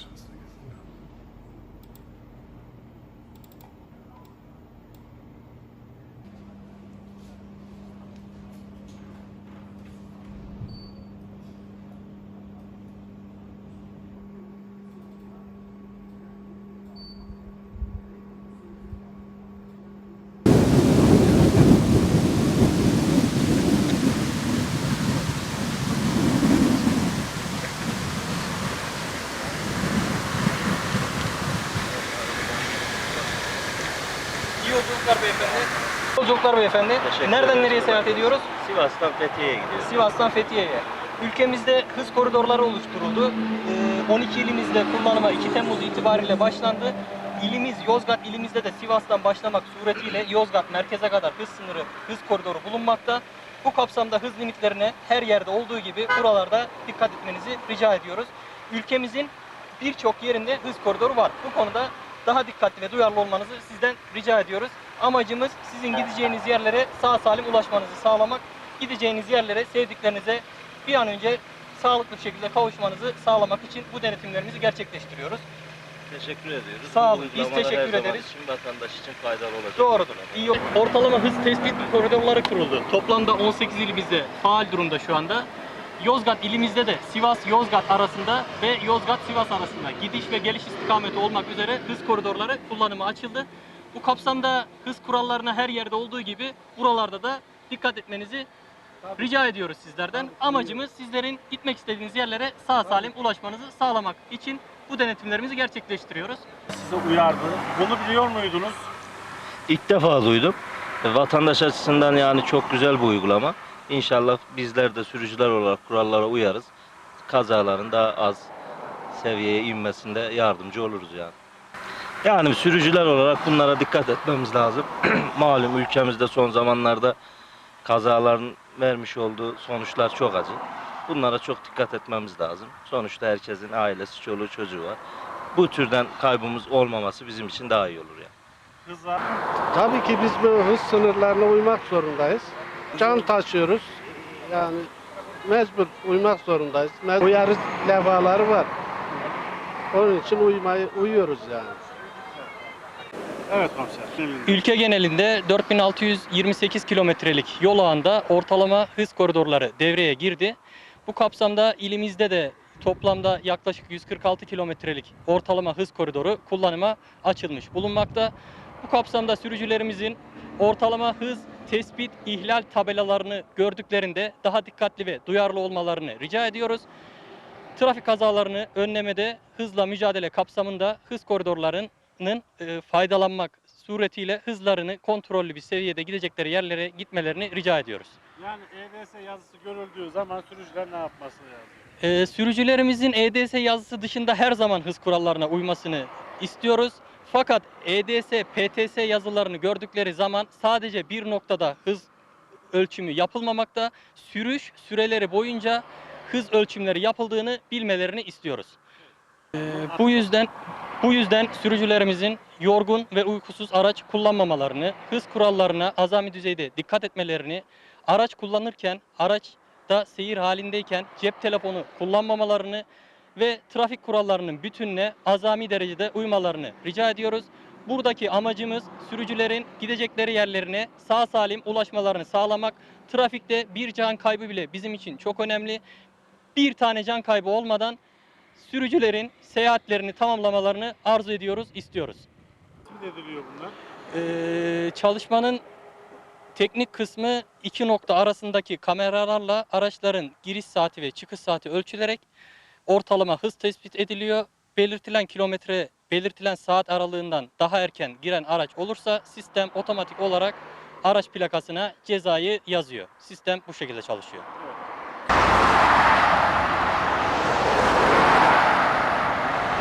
actions. Yolculuklar beyefendi. Yolculuklar beyefendi. Teşekkür Nereden nereye seyahat ediyoruz? Sivas'tan Fethiye'ye gidiyoruz. Sivas'tan Fethiye'ye. Ülkemizde hız koridorları oluşturuldu. Ee, 12 ilimizde kullanıma 2 Temmuz itibariyle başlandı. İlimiz Yozgat ilimizde de Sivas'tan başlamak suretiyle Yozgat merkeze kadar hız sınırı, hız koridoru bulunmakta. Bu kapsamda hız limitlerine her yerde olduğu gibi buralarda dikkat etmenizi rica ediyoruz. Ülkemizin birçok yerinde hız koridoru var. Bu konuda daha dikkatli ve duyarlı olmanızı sizden rica ediyoruz. Amacımız sizin gideceğiniz yerlere sağ salim ulaşmanızı sağlamak. Gideceğiniz yerlere sevdiklerinize bir an önce sağlıklı bir şekilde kavuşmanızı sağlamak için bu denetimlerimizi gerçekleştiriyoruz. Teşekkür ediyoruz. Sağ olun, biz teşekkür ederiz. için vatandaş için faydalı olacak. Doğrudur. İyi. Ortalama hız tespit koridorları kuruldu. Toplamda 18 ilimizde faal durumda şu anda. Yozgat ilimizde de Sivas-Yozgat arasında ve Yozgat-Sivas arasında gidiş ve geliş istikameti olmak üzere hız koridorları kullanıma açıldı. Bu kapsamda hız kurallarına her yerde olduğu gibi buralarda da dikkat etmenizi rica ediyoruz sizlerden. Amacımız sizlerin gitmek istediğiniz yerlere sağ salim ulaşmanızı sağlamak için bu denetimlerimizi gerçekleştiriyoruz. Size uyardı. Bunu biliyor muydunuz? İlk defa duydum. E, Vatandaş açısından yani çok güzel bir uygulama. İnşallah bizler de sürücüler olarak kurallara uyarız. Kazaların daha az seviyeye inmesinde yardımcı oluruz yani. Yani sürücüler olarak bunlara dikkat etmemiz lazım. Malum ülkemizde son zamanlarda kazaların vermiş olduğu sonuçlar çok acı. Bunlara çok dikkat etmemiz lazım. Sonuçta herkesin ailesi, çoluğu, çocuğu var. Bu türden kaybımız olmaması bizim için daha iyi olur yani. Hızla Tabii ki biz bu hız sınırlarına uymak zorundayız. Can taşıyoruz. Yani mecbur uymak zorundayız. Mecbur uyarı levhaları var. Onun için uymayı uyuyoruz yani. Evet komiser. Eminim. Ülke genelinde 4628 kilometrelik yol ağında ortalama hız koridorları devreye girdi. Bu kapsamda ilimizde de toplamda yaklaşık 146 kilometrelik ortalama hız koridoru kullanıma açılmış bulunmakta. Bu kapsamda sürücülerimizin ortalama hız tespit ihlal tabelalarını gördüklerinde daha dikkatli ve duyarlı olmalarını rica ediyoruz. Trafik kazalarını önlemede hızla mücadele kapsamında hız koridorlarının e, faydalanmak suretiyle hızlarını kontrollü bir seviyede gidecekleri yerlere gitmelerini rica ediyoruz. Yani EDS yazısı görüldüğü zaman sürücüler ne yapması lazım? Ee, sürücülerimizin EDS yazısı dışında her zaman hız kurallarına uymasını istiyoruz. Fakat EDS, PTS yazılarını gördükleri zaman sadece bir noktada hız ölçümü yapılmamakta, sürüş süreleri boyunca hız ölçümleri yapıldığını bilmelerini istiyoruz. Ee, bu yüzden bu yüzden sürücülerimizin yorgun ve uykusuz araç kullanmamalarını, hız kurallarına azami düzeyde dikkat etmelerini, araç kullanırken araçta seyir halindeyken cep telefonu kullanmamalarını ve trafik kurallarının bütününe azami derecede uymalarını rica ediyoruz. Buradaki amacımız sürücülerin gidecekleri yerlerine sağ salim ulaşmalarını sağlamak. Trafikte bir can kaybı bile bizim için çok önemli. Bir tane can kaybı olmadan sürücülerin seyahatlerini tamamlamalarını arzu ediyoruz, istiyoruz. Tespit ediliyor bunlar. Ee, çalışmanın teknik kısmı iki nokta arasındaki kameralarla araçların giriş saati ve çıkış saati ölçülerek ortalama hız tespit ediliyor. Belirtilen kilometre, belirtilen saat aralığından daha erken giren araç olursa sistem otomatik olarak araç plakasına cezayı yazıyor. Sistem bu şekilde çalışıyor. Evet.